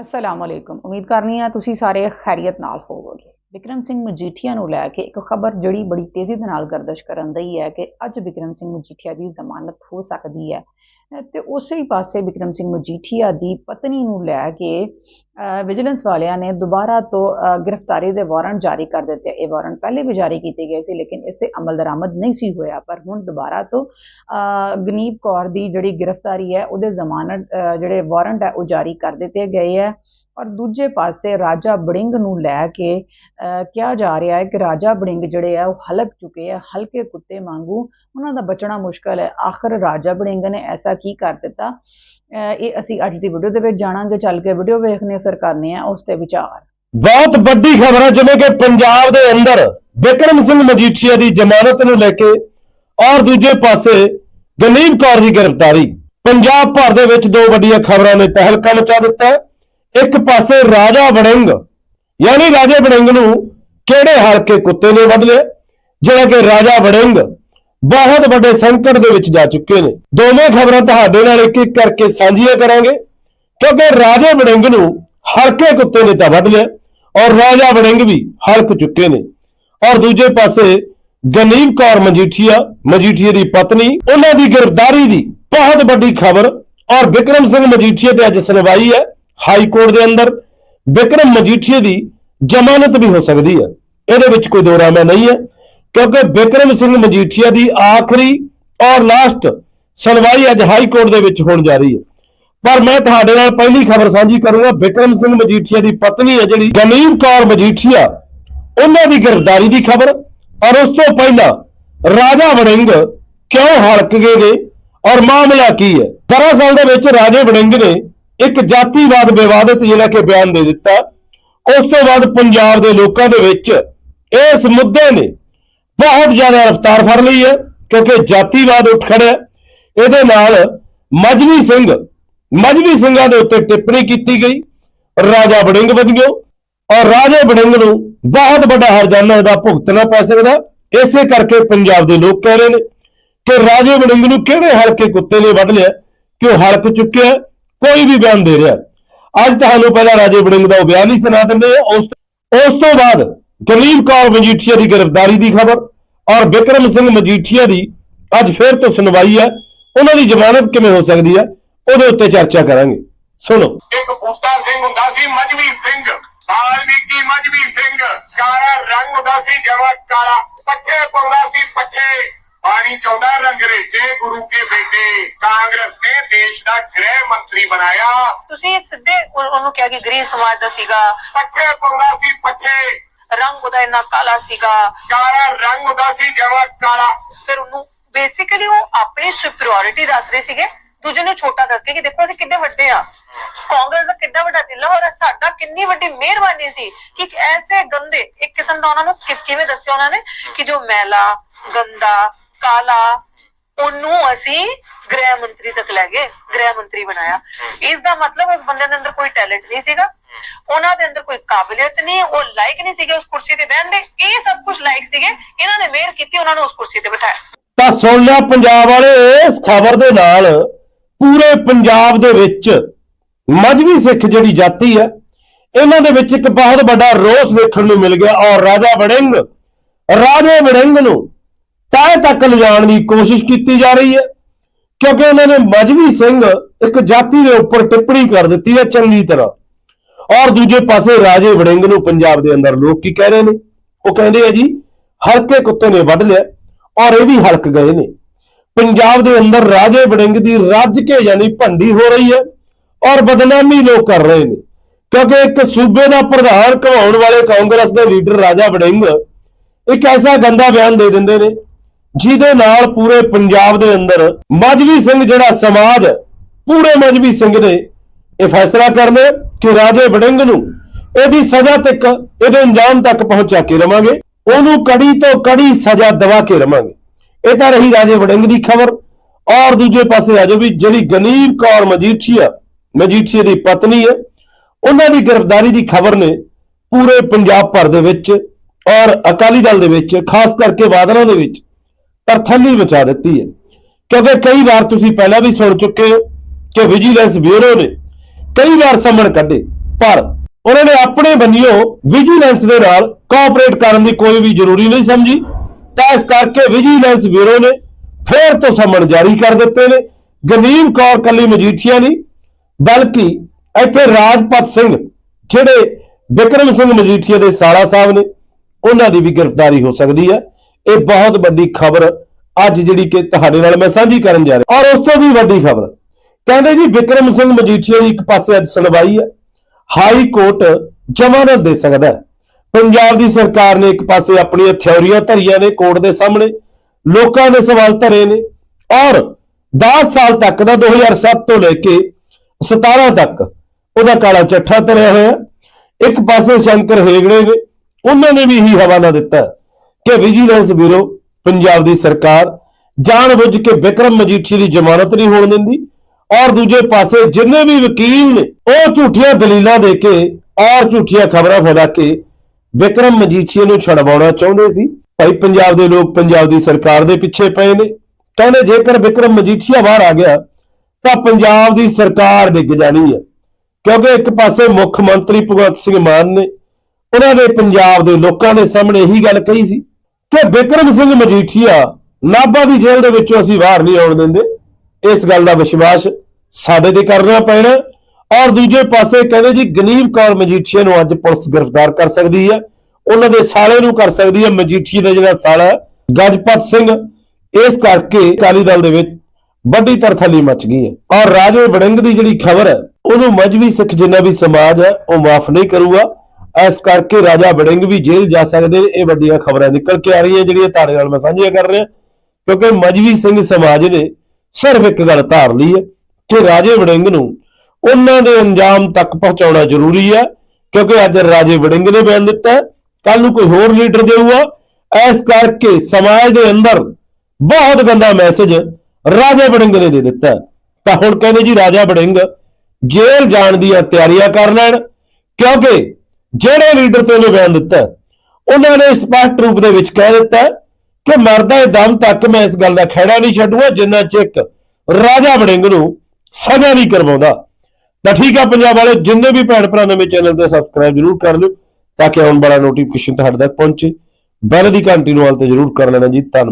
ਅਸਲਾਮ ਅਲੈਕੁਮ ਉਮੀਦ ਕਰਨੀ ਆ ਤੁਸੀਂ ਸਾਰੇ ਖੈਰੀਅਤ ਨਾਲ ਹੋਵੋਗੇ। ਵਿਕਰਮ ਸਿੰਘ ਮਜੀਠੀਆ ਨੂੰ ਲੈ ਕੇ ਇੱਕ ਖਬਰ ਜਿਹੜੀ ਬੜੀ ਤੇਜ਼ੀ ਦੇ ਨਾਲ ਗਰਦਸ਼ ਕਰਨ ਦੀ ਹੈ ਕਿ ਅੱਜ ਵਿਕਰਮ ਸਿੰਘ ਮਜੀਠੀਆ ਦੀ ਜ਼ਮਾਨਤ ਹੋ ਸਕਦੀ ਹੈ। ਤੇ ਉਸੇ ਹੀ ਪਾਸੇ ਵਿਕਰਮ ਸਿੰਘ ਮਜੀਠੀਆ ਦੀ ਪਤਨੀ ਨੂੰ ਲੈ ਕੇ ਵਿਜੀਲੈਂਸ ਵਾਲਿਆਂ ਨੇ ਦੁਬਾਰਾ ਤੋਂ ਗ੍ਰਿਫਤਾਰੀ ਦੇ ਵਾਰੰਟ ਜਾਰੀ ਕਰ ਦਿੱਤੇ। ਇਹ ਵਾਰੰਟ ਪਹਿਲੇ ਵੀ ਜਾਰੀ ਕੀਤੇ ਗਏ ਸੀ ਲੇਕਿਨ ਇਸ ਤੇ ਅਮਲ ਦਰਾਮਦ ਨਹੀਂ ਸੀ ਹੋਇਆ। ਪਰ ਹੁਣ ਦੁਬਾਰਾ ਤੋਂ ਅਹ, ਗਨੀਬ ਕੌਰ ਦੀ ਜਿਹੜੀ ਗ੍ਰਿਫਤਾਰੀ ਹੈ ਉਹਦੇ ਜ਼ਮਾਨਤ ਜਿਹੜੇ ਵਾਰੰਟ ਹੈ ਉਹ ਜਾਰੀ ਕਰ ਦਿੱਤੇ ਗਏ ਹੈ। ਔਰ ਦੂਜੇ ਪਾਸੇ ਰਾਜਾ ਬੜਿੰਗ ਨੂੰ ਲੈ ਕੇ ਕਿਹਾ ਜਾ ਰਿਹਾ ਹੈ ਕਿ ਰਾਜਾ ਬੜਿੰਗ ਜਿਹੜੇ ਆ ਉਹ ਹਲਕ ਚੁੱਕੇ ਆ ਹਲਕੇ ਕੁੱਤੇ ਵਾਂਗੂ ਉਹਨਾਂ ਦਾ ਬਚਣਾ ਮੁਸ਼ਕਲ ਹੈ। ਆਖਰ ਰਾਜਾ ਬੜਿੰਗ ਨੇ ਐਸਾ ਕੀ ਕਰ ਦਿੱਤਾ? ਅਹ, ਇਹ ਅਸੀਂ ਅੱਜ ਦੀ ਵੀਡੀਓ ਦੇ ਵਿੱਚ ਜਾਣਾਂਗੇ ਚੱਲ ਕੇ ਵੀਡੀਓ ਵੇਖਨੇ ਫਿਰ ਕਰਨੇ ਆ ਉਸ ਤੇ ਵਿਚਾਰ। ਬਹੁਤ ਵੱਡੀ ਖਬਰ ਹੈ ਜਿਵੇਂ ਕਿ ਪੰਜਾਬ ਦੇ ਅੰਦਰ ਵਿਕਰਮ ਸਿੰਘ ਮਜੀਠੀਆ ਦੀ ਜ਼ਮਾਨਤ ਨੂੰ ਲੈ ਕੇ ਔਰ ਦੂਜੇ ਪਾਸੇ ਗਨੀਬ ਕੌਰ ਦੀ ਗ੍ਰਿਫਤਾਰੀ। ਪੰਜਾਬ ਭਰ ਦੇ ਵਿੱਚ ਦੋ ਵੱਡੀਆਂ ਖਬਰਾਂ ਨੇ ਤਹਿਲਕਾ ਮਚਾ ਦਿੱਤਾ। ਇੱਕ ਪਾਸੇ ਰਾਜਾ ਵੜਿੰਗ ਯਾਨੀ ਰਾਜੇ ਵੜਿੰਗ ਨੂੰ ਕਿਹੜੇ ਹਲਕੇ ਕੁੱਤੇ ਨੇ ਵੱਢ ਲਿਆ ਜਿਹੜਾ ਕਿ ਰਾਜਾ ਵੜਿੰਗ ਬਹੁਤ ਵੱਡੇ ਸੰਕਟ ਦੇ ਵਿੱਚ ਜਾ ਚੁੱਕੇ ਨੇ। ਦੋਵੇਂ ਖਬਰਾਂ ਤੁਹਾਡੇ ਨਾਲ ਇੱਕ ਇੱਕ ਕਰਕੇ ਸਾਂਝੀਆਂ ਕਰਾਂਗੇ। ਕਿਉਂਕਿ ਰਾਜੇ ਵੜਿੰਗ ਨੂੰ ਹਲਕੇ ਕੁੱਤੇ ਨੇ ਤਾਂ ਵੱਢ ਲਿਆ ਔਰ ਰਾਜਾ ਵੜਿੰਗ ਵੀ ਹਲਕ ਚੁੱਕੇ ਨੇ। ਔਰ ਦੂਜੇ ਪਾਸੇ ਗਨੀਬ ਕੌਰ ਮਜੀਠੀਆ, ਮਜੀਠੀਏ ਦੀ ਪਤਨੀ, ਉਹਨਾਂ ਦੀ ਗ੍ਰਿਫਤਾਰੀ ਦੀ ਬਹੁਤ ਵੱਡੀ ਖਬਰ ਔਰ ਵਿਕਰਮ ਸਿੰਘ ਮਜੀਠੀਏ ਤੇ ਅੱਜ ਸੁਣਵਾਈ ਹੈ ਹਾਈ ਕੋਰਟ ਦੇ ਅੰਦਰ। ਵਿਕਰਮ ਮਜੀਠੀਏ ਦੀ ਜ਼ਮਾਨਤ ਵੀ ਹੋ ਸਕਦੀ ਹੈ। ਇਹਦੇ ਵਿੱਚ ਕੋਈ ਦੋ ਰਾਮਾ ਨਹੀਂ ਹੈ। ਕਿਉਂਕਿ ਵਿਕਰਮ ਸਿੰਘ ਮਜੀਠੀਆ ਦੀ ਆਖਰੀ ਔਰ ਲਾਸਟ ਸੁਣਵਾਈ ਅੱਜ ਹਾਈ ਕੋਰਟ ਦੇ ਵਿੱਚ ਹੋਣ ਜਾ ਰਹੀ ਹੈ। ਪਰ ਮੈਂ ਤੁਹਾਡੇ ਨਾਲ ਪਹਿਲੀ ਖਬਰ ਸਾਂਝੀ ਕਰੂੰਗਾ। ਵਿਕਰਮ ਸਿੰਘ ਮਜੀਠੀਆ ਦੀ ਪਤਨੀ ਹੈ ਜਿਹੜੀ ਗਨੀਬ ਕੌਰ ਮਜੀਠੀਆ। ਉਹਨਾਂ ਦੀ ਗ੍ਰਿਫਤਾਰੀ ਦੀ ਖਬਰ ਔਰ ਉਸ ਤੋਂ ਪਹਿਲਾਂ ਰਾਜਾ ਵੜਿੰਗ ਕਿਉਂ ਹਲਕ ਗਏ ਨੇ ਔਰ ਮਾਮਲਾ ਕੀ ਹੈ? ਦਰਅਸਲ ਦੇ ਵਿੱਚ ਰਾਜੇ ਵੜਿੰਗ ਨੇ ਇੱਕ ਜਾਤੀਵਾਦ ਵਿਵਾਦਿਤ ਜਿਹੜਾ ਕਿ ਬਿਆਨ ਦੇ ਦਿੱਤਾ। ਉਸ ਤੋਂ ਬਾਅਦ ਪੰਜਾਬ ਦੇ ਲੋਕਾਂ ਦੇ ਵਿੱਚ ਇਸ ਮੁੱਦੇ ਨੇ ਬਹੁਤ ਜ਼ਿਆਦਾ ਰਫ਼ਤਾਰ ਫੜ ਲਈ ਹੈ, ਕਿਉਂਕਿ ਜਾਤੀਵਾਦ ਉੱਠ ਖੜਿਆ ਇਹਦੇ ਨਾਲ ਮਜਵੀ ਸਿੰਘ ਮਜਵੀ ਸਿੰਘਾਂ ਦੇ ਉੱਤੇ ਟਿੱਪਣੀ ਕੀਤੀ ਗਈ। ਰਾਜਾ ਵੜਿੰਗ ਵਧੀਓ ਔਰ ਰਾਜੇ ਵੜਿੰਗ ਨੂੰ ਬਹੁਤ ਵੱਡਾ ਹਰਜਾਨਾ ਇਹਦਾ ਭੁਗਤਣਾ ਪੈ ਸਕਦਾ। ਇਸੇ ਕਰਕੇ ਪੰਜਾਬ ਦੇ ਲੋਕ ਕਹਿ ਰਹੇ ਨੇ ਕਿ ਰਾਜੇ ਵੜਿੰਗ ਨੂੰ ਕਿਹੜੇ ਹਲਕੇ ਕੁੱਤੇ ਨੇ ਵੱਢ ਲਿਆ, ਕਿ ਉਹ ਹਲਕ ਚੁੱਕਿਆ ਕੋਈ ਵੀ ਬਿਆਨ ਦੇ ਰਿਹਾ ਅੱਜ ਤੁਹਾਨੂੰ ਪਹਿਲਾਂ ਰਾਜੇ ਵੜਿੰਗ ਦਾ ਬਿਆਨ ਹੀ ਸੁਣਾ ਦਿੰਦੇ ਉਸ ਉਸ ਤੋਂ ਬਾਅਦ ਗਰੀਬ ਕੌਰ ਮਜੀਠੀਆ ਦੀ ਗ੍ਰਿਫਤਾਰੀ ਦੀ ਖਬਰ ਔਰ ਵਿਕਰਮ ਸਿੰਘ ਮਜੀਠੀਆ ਦੀ ਅੱਜ ਫਿਰ ਤੋਂ ਸੁਣਵਾਈ ਹੈ। ਉਹਨਾਂ ਦੀ ਜ਼ਮਾਨਤ ਕਿਵੇਂ ਹੋ ਸਕਦੀ ਹੈ? ਉਹਦੇ ਉੱਤੇ ਚਰਚਾ ਕਰਾਂਗੇ। ਸੁਣੋ। ਇੱਕ ਬੂਟਾ ਸਿੰਘ ਹੁੰਦਾ ਸੀ ਮਜਵੀ ਸਿੰਘ। ਵਾਲਮੀਕੀ ਮਜਵੀ ਸਿੰਘ। ਕਾਲਾ ਰੰਗ ਹੁੰਦਾ ਸੀ, ਜਮਾ ਕਾਲਾ। ਪੱਕੇ ਪਾਉਂਦਾ ਸੀ, ਪੱਕੇ ਪਾਣੀ ਚਾਉਂਦਾ ਰੰਗਰੇਜੇ ਗੁਰੂ ਕੇ ਬੇਟੇ। ਕਾਂਗਰਸ ਨੇ ਦੇਸ਼ ਦਾ ਗ੍ਰਹਿ ਮੰਤਰੀ ਬਣਾਇਆ। ਤੁਸੀਂ ਸਿੱਧੇ ਉਹ- ਉਹਨੂੰ ਕਿਹਾ ਕਿ ਗ੍ਰੀਨ ਸਮਾਜ ਦਾ ਸੀਗਾ। ਪੱਕੇ ਪਾਉਂਦਾ ਸੀ ਪੱਕੇ ਰੰਗ ਉਹਦਾ ਇੰਨਾ ਕਾਲਾ ਸੀਗਾ। ਕਾਲਾ ਰੰਗ ਹੁੰਦਾ ਸੀ ਜਮਾ ਕਾਲਾ। ਫਿਰ ਉਹਨੂੰ ਬੇਸਿਕਲੀ ਉਹ ਆਪਣੀ ਸੁਪਰੀਓਰਿਟੀ ਦੱਸ ਰਹੇ ਸੀਗੇ। ਦੂਜੇ ਨੂੰ ਛੋਟਾ ਦੱਸ ਕੇ ਕਿ ਦੇਖੋ ਅਸੀਂ ਕਿੰਨੇ ਵੱਡੇ ਆ। ਕਾਂਗਰਸ ਦਾ ਕਿੰਨਾ ਵੱਡਾ ਦਿਲ ਆ ਔਰ ਸਾਡਾ ਕਿੰਨੀ ਵੱਡੀ ਮਿਹਰਬਾਨੀ ਸੀ ਕਿ ਇੱਕ ਐਸੇ ਗੰਦੇ ਇੱਕ ਕਿਸਮ ਦਾ ਉਹਨਾਂ ਨੂੰ ਕਿ- ਕਿਵੇਂ ਦੱਸਿਆ ਉਹਨਾਂ ਨੇ ਕਿ ਜੋ ਮੈਲਾ ਗੰਦਾ ਕਾਲਾ ਉਹਨੂੰ ਅਸੀਂ ਗ੍ਰਹਿ ਮੰਤਰੀ ਤੱਕ ਲੈ ਗਏ ਗ੍ਰਹਿ ਮੰਤਰੀ ਬਣਾਇਆ। ਇਸ ਦਾ ਮਤਲਬ ਉਸ ਬੰਦੇ ਦੇ ਅੰਦਰ ਕੋਈ ਟੈਲੈਂਟ ਨਹੀਂ ਸੀਗਾ। ਉਹਨਾਂ ਦੇ ਅੰਦਰ ਕੋਈ ਕਾਬਲੀਅਤ ਨਹੀਂ ਉਹ ਲਾਇਕ ਨਹੀਂ ਸੀਗੇ ਉਸ ਕੁਰਸੀ ਤੇ ਬਹਿਣ ਦੇ। ਇਹ ਸਭ ਕੁਝ ਲਾਇਕ ਸੀਗੇ। ਇਹਨਾਂ ਨੇ ਮਿਹਰ ਕੀਤੀ ਉਹਨਾਂ ਨੂੰ ਉਸ ਕੁਰਸੀ ਤੇ ਬਿਠਾਇਆ। ਤਾਂ ਸੁਣ ਲਿਆ ਪੰਜਾਬ ਵਾਲੇ ਇਸ ਖਬਰ ਦੇ ਨਾਲ ਪੂਰੇ ਪੰਜਾਬ ਦੇ ਵਿੱਚ ਮਜਵੀ ਸਿੱਖ ਜਿਹੜੀ ਜਾਤੀ ਹੈ ਇਹਨਾਂ ਦੇ ਵਿੱਚ ਇੱਕ ਬਹੁਤ ਵੱਡਾ ਰੋਸ ਵੇਖਣ ਨੂੰ ਮਿਲ ਗਿਆ ਔਰ ਰਾਜਾ ਵੜਿੰਗ ਰਾਜੇ ਵੜਿੰਗ ਨੂੰ ਤਹਿ ਤੱਕ ਲਿਜਾਣ ਦੀ ਕੋਸ਼ਿਸ਼ ਕੀਤੀ ਜਾ ਰਹੀ ਹੈ, ਕਿਉਂਕਿ ਉਹਨਾਂ ਨੇ ਮਜਵੀ ਸਿੰਘ ਇੱਕ ਜਾਤੀ ਦੇ ਉੱਪਰ ਟਿੱਪਣੀ ਕਰ ਦਿੱਤੀ ਹੈ ਚੰਗੀ ਤਰ੍ਹਾਂ। ਔਰ ਦੂਜੇ ਪਾਸੇ ਰਾਜੇ ਵੜਿੰਗ ਨੂੰ ਪੰਜਾਬ ਦੇ ਅੰਦਰ ਲੋਕ ਕੀ ਕਹਿ ਰਹੇ ਨੇ? ਉਹ ਕਹਿੰਦੇ ਆ ਜੀ, ਹਲਕੇ ਕੁੱਤੇ ਨੇ ਵੱਢ ਲਿਆ ਔਰ ਇਹ ਵੀ ਹਲਕ ਗਏ ਨੇ। ਪੰਜਾਬ ਦੇ ਅੰਦਰ ਰਾਜੇ ਵੜਿੰਗ ਦੀ ਰੱਜ ਕੇ ਯਾਨੀ ਭੰਡੀ ਹੋ ਰਹੀ ਹੈ ਔਰ ਬਦਨਾਮੀ ਲੋਕ ਕਰ ਰਹੇ ਨੇ। ਕਿਉਂਕਿ ਇੱਕ ਸੂਬੇ ਦਾ ਪ੍ਰਧਾਨ ਘਵਾਉਣ ਵਾਲੇ ਕਾਂਗਰਸ ਦੇ ਲੀਡਰ ਰਾਜਾ ਵੜਿੰਗ ਇੱਕ ਐਸਾ ਗੰਦਾ ਬਿਆਨ ਦੇ ਦਿੰਦੇ ਨੇ ਜਿਹਦੇ ਨਾਲ ਪੂਰੇ ਪੰਜਾਬ ਦੇ ਅੰਦਰ ਮਜਵੀ ਸਿੰਘ ਜਿਹੜਾ ਸਮਾਜ ਹੈ, ਪੂਰੇ ਮਜਵੀ ਸਿੰਘ ਨੇ ਇਹ ਫੈਸਲਾ ਕਰ ਲਿਆ ਕਿ ਰਾਜੇ ਵੜਿੰਗ ਨੂੰ ਇਹਦੀ ਸਜ਼ਾ ਤੱਕ ਇਹਦੇ ਅੰਜਾਮ ਤੱਕ ਪਹੁੰਚਾ ਕੇ ਰਵਾਂਗੇ। ਉਹਨੂੰ ਕੜੀ ਤੋਂ ਕੜੀ ਸਜ਼ਾ ਦਵਾ ਕੇ ਰਵਾਂਗੇ। ਇਹ ਤਾਂ ਰਹੀ ਰਾਜੇ ਵੜਿੰਗ ਦੀ ਖਬਰ। ਔਰ ਦੂਜੇ ਪਾਸੇ ਆ ਜਾਓ ਵੀ ਜਿਹੜੀ ਗਨੀਬ ਕੌਰ ਮਜੀਠੀਆ ਮਜੀਠੀਆ ਦੀ ਪਤਨੀ ਹੈ ਉਹਨਾਂ ਦੀ ਗ੍ਰਿਫਤਾਰੀ ਦੀ ਖਬਰ ਨੇ ਪੂਰੇ ਪੰਜਾਬ ਭਰ ਦੇ ਵਿੱਚ ਔਰ ਅਕਾਲੀ ਦਲ ਦੇ ਵਿੱਚ ਖਾਸ ਕਰਕੇ ਬਾਦਲਾਂ ਦੇ ਵਿੱਚ ਤਰਥੱਲੀ ਮਚਾ ਦਿੱਤੀ ਹੈ। ਕਿਉਂਕਿ ਕਈ ਵਾਰ ਤੁਸੀਂ ਪਹਿਲਾਂ ਵੀ ਸੁਣ ਚੁੱਕੇ ਹੋ ਕਿ ਵਿਜੀਲੈਂਸ ਬਿਊਰੋ ਨੇ ਕਈ ਵਾਰ ਸਮਣ ਕੱਢੇ, ਪਰ ਉਹਨਾਂ ਨੇ ਆਪਣੇ ਬੰਨਿਓ ਵਿਜੀਲੈਂਸ ਦੇ ਨਾਲ ਕੋਆਪਰੇਟ ਕਰਨ ਦੀ ਕੋਈ ਵੀ ਜ਼ਰੂਰੀ ਨਹੀਂ ਸਮਝੀ। ਤਾਂ ਇਸ ਕਰਕੇ ਵਿਜੀਲੈਂਸ ਬਿਊਰੋ ਨੇ ਫੇਰ ਤੋਂ ਸਮਣ ਜਾਰੀ ਕਰ ਦਿੱਤੇ ਨੇ। ਗਨੀਮ ਕੌਰ ਕੱਲੀ ਮਜੀਠੀਆ ਨਹੀਂ, ਬਲਕਿ ਇੱਥੇ ਰਾਜਪਤ ਸਿੰਘ, ਜਿਹੜੇ ਵਿਕਰਮ ਸਿੰਘ ਮਜੀਠੀਆ ਦੇ ਸਾਲਾ ਸਾਹਿਬ ਨੇ, ਉਹਨਾਂ ਦੀ ਵੀ ਗ੍ਰਿਫਤਾਰੀ ਹੋ ਸਕਦੀ ਹੈ। ਇਹ ਬਹੁਤ ਵੱਡੀ ਖਬਰ ਅੱਜ ਜਿਹੜੀ ਕਿ ਤੁਹਾਡੇ ਨਾਲ ਮੈਂ ਸਾਂਝੀ ਕਰਨ ਜਾ ਰਿਹਾ। ਔਰ ਉਸ ਤੋਂ ਵੀ ਵੱਡੀ ਖਬਰ, ਕਹਿੰਦੇ ਜੀ ਵਿਕਰਮ ਸਿੰਘ ਮਜੀਠੀਆ ਦੀ ਇੱਕ ਪਾਸੇ ਅੱਜ ਸੁਣਵਾਈ ਹੈ, ਹਾਈ ਕੋਰਟ ਜ਼ਮਾਨਤ ਦੇ ਸਕਦਾ ਹੈ। ਪੰਜਾਬ ਦੀ ਸਰਕਾਰ ਨੇ ਇੱਕ ਪਾਸੇ ਆਪਣੀਆਂ ਥਿਉਰੀਆਂ ਧਰੀਆਂ ਨੇ ਕੋਰਟ ਦੇ ਸਾਹਮਣੇ, ਲੋਕਾਂ ਦੇ ਸਵਾਲ ਧਰੇ ਨੇ, ਔਰ 10 ਸਾਲ ਤੱਕ ਦਾ 2007 ਤੋਂ ਲੈ ਕੇ 17 ਤੱਕ ਉਹਦਾ ਕਾਲਾ ਚੱਠਾ ਧਰਿਆ ਹੋਇਆ। ਇੱਕ ਪਾਸੇ ਸ਼ੰਕਰ ਹੇਗੜੇ ਨੇ, ਉਹਨਾਂ ਨੇ ਵੀ ਇਹੀ ਹਵਾਲਾ ਦਿੱਤਾ। ਕਿ ਵਿਜੀਲੈਂਸ ਬਿਊਰੋ ਪੰਜਾਬ ਦੀ ਸਰਕਾਰ ਜਾਣਬੁੱਝ ਕੇ ਵਿਕਰਮ ਮਜੀਠੀ ਦੀ ਜ਼ਮਾਨਤ ਨਹੀਂ ਹੋਣ ਦਿੰਦੀ ਔਰ ਦੂਜੇ ਪਾਸੇ ਜਿੰਨੇ ਵੀ ਵਕੀਲ ਨੇ, ਉਹ ਝੂਠੀਆਂ ਦਲੀਲਾਂ ਦੇ ਕੇ ਔਰ ਝੂਠੀਆਂ ਖਬਰਾਂ ਫੈਲਾ ਕੇ ਵਿਕਰਮ ਮਜੀਠੀਆ ਨੂੰ ਛਡਵਾਉਣਾ ਚਾਹੁੰਦੇ ਸੀ। ਭਾਈ ਪੰਜਾਬ ਦੇ ਲੋਕ ਪੰਜਾਬ ਦੀ ਸਰਕਾਰ ਦੇ ਪਿੱਛੇ ਪਏ ਨੇ। ਕਹਿੰਦੇ ਜੇਕਰ ਵਿਕਰਮ ਮਜੀਠੀਆ ਬਾਹਰ ਆ ਗਿਆ, ਤਾਂ ਪੰਜਾਬ ਦੀ ਸਰਕਾਰ ਡਿੱਗ ਜਾਣੀ ਹੈ। ਕਿਉਂਕਿ ਇੱਕ ਪਾਸੇ ਮੁੱਖ ਮੰਤਰੀ ਭਗਵੰਤ ਸਿੰਘ ਮਾਨ ਨੇ, ਉਹਨਾਂ ਨੇ ਪੰਜਾਬ ਦੇ ਲੋਕਾਂ ਦੇ ਸਾਹਮਣੇ ਇਹੀ ਗੱਲ ਕਹੀ ਸੀ। ਕਿ ਵਿਕਰਮ ਸਿੰਘ ਮਜੀਠੀਆ ਨਾਭਾ ਦੀ ਜੇਲ੍ਹ ਦੇ ਵਿੱਚੋਂ ਅਸੀਂ ਬਾਹਰ ਨਹੀਂ ਆਉਣ ਦਿੰਦੇ। ਇਸ ਗੱਲ ਦਾ ਵਿਸ਼ਵਾਸ ਸਾਡੇ ਤੇ ਕਰਨਾ ਪੈਣਾ ਔਰ ਦੂਜੇ ਪਾਸੇ ਕਹਿੰਦੇ ਜੀ, ਗਨੀਮ ਕੌਰ ਮਜੀਠੀਆ ਨੂੰ ਅੱਜ ਪੁਲਿਸ ਗ੍ਰਿਫਤਾਰ ਕਰ ਸਕਦੀ ਹੈ। ਉਹਨਾਂ ਦੇ ਸਾਲੇ ਨੂੰ ਕਰ ਸਕਦੀ ਹੈ। ਮਜੀਠੀਆ ਦਾ ਜਿਹੜਾ ਸਾਲਾ ਗਜਪਤ ਸਿੰਘ, ਇਸ ਕਰਕੇ ਅਕਾਲੀ ਦਲ ਦੇ ਵਿੱਚ ਵੱਡੀ ਤਰਥਲੀ ਮਚ ਗਈ ਹੈ। ਔਰ ਰਾਜੇ ਵੜਿੰਗ ਦੀ ਜਿਹੜੀ ਖਬਰ ਹੈ, ਉਹਨੂੰ ਮਜਬੀ ਸਿੱਖ ਜਿੰਨਾ ਵੀ ਸਮਾਜ ਹੈ, ਉਹ ਮਾਫ ਨਹੀਂ ਕਰੂਗਾ। ਇਸ ਕਰਕੇ ਰਾਜਾ ਵੜਿੰਗ ਵੀ ਜੇਲ੍ਹ ਜਾ ਸਕਦੇ ਨੇ। ਇਹ ਵੱਡੀਆਂ ਖਬਰਾਂ ਨਿਕਲ ਕੇ ਆ ਰਹੀਆਂ ਜਿਹੜੀਆਂ ਤੁਹਾਡੇ ਨਾਲ ਮੈਂ ਸਾਂਝੀਆਂ ਕਰ ਰਿਹਾ। ਕਿਉਂਕਿ ਮਜ਼ਵੀ ਸਿੰਘ ਸਮਾਜ ਨੇ ਸਿਰਫ ਇੱਕ ਗੱਲ ਧਾਰ ਲਈ ਹੈ ਕਿ ਰਾਜੇ ਵੜਿੰਗ ਨੂੰ ਉਹਨਾਂ ਦੇ ਅੰਜਾਮ ਤੱਕ ਪਹੁੰਚਾਉਣਾ ਜ਼ਰੂਰੀ ਹੈ। ਕਿਉਂਕਿ ਅੱਜ ਰਾਜੇ ਵੜਿੰਗ ਨੇ ਬਿਆਨ ਦਿੱਤਾ ਕੱਲ ਨੂੰ ਕੋਈ ਹੋਰ ਲੀਡਰ ਦੇਊਗਾ। ਇਸ ਕਰਕੇ ਸਮਾਜ ਦੇ ਅੰਦਰ ਬਹੁਤ ਗੰਦਾ ਮੈਸੇਜ ਰਾਜੇ ਵੜਿੰਗ ਨੇ ਦੇ ਦਿੱਤਾ ਤਾਂ ਹੁਣ ਕਹਿੰਦੇ ਜੀ ਰਾਜਾ ਵੜਿੰਗ ਜੇਲ੍ਹ ਜਾਣ ਦੀਆਂ ਤਿਆਰੀਆਂ ਕਰ ਲੈਣ। ਕਿਉਂਕਿ ਜਿਹੜੇ ਲੀਡਰ ਤੇ ਉਹਨੇ ਬਿਆਨ ਦਿੱਤਾ ਉਹਨਾਂ ਨੇ ਸਪਸ਼ਟ ਰੂਪ ਦੇ ਵਿੱਚ ਕਹਿ ਦਿੱਤਾ ਕਿ ਮਰਦਾ ਦਮ ਤੱਕ ਮੈਂ ਇਸ ਗੱਲ ਦਾ ਖਹਿੜਾ ਨਹੀਂ ਛੱਡੂਗਾ, ਜਿੰਨਾ ਚਿਕ ਰਾਜਾ ਵੜਿੰਗ ਨੂੰ ਸਜ਼ਾ ਨਹੀਂ ਕਰਵਾਉਂਦਾ। ਤਾਂ ਠੀਕ ਆ ਪੰਜਾਬ ਵਾਲੇ ਜਿੰਨੇ ਵੀ ਭੈਣ ਭਰਾ ਨਵੇਂ ਚੈਨਲ ਦਾ ਸਬਸਕ੍ਰਾਈਬ ਜਰੂਰ ਕਰ ਲਿਓ, ਤਾਂ ਕਿ ਆਉਣ ਵਾਲਾ ਨੋਟੀਫਿਕੇਸ਼ਨ ਤੁਹਾਡੇ ਤੱਕ ਪਹੁੰਚੇ। ਬੈਲ ਦੀ ਘੰਟੀ ਨੂੰ ਹਾਲ ਤੇ ਜਰੂਰ ਕਰ ਲੈਣਾ ਜੀ, ਧੰਨਵਾਦ।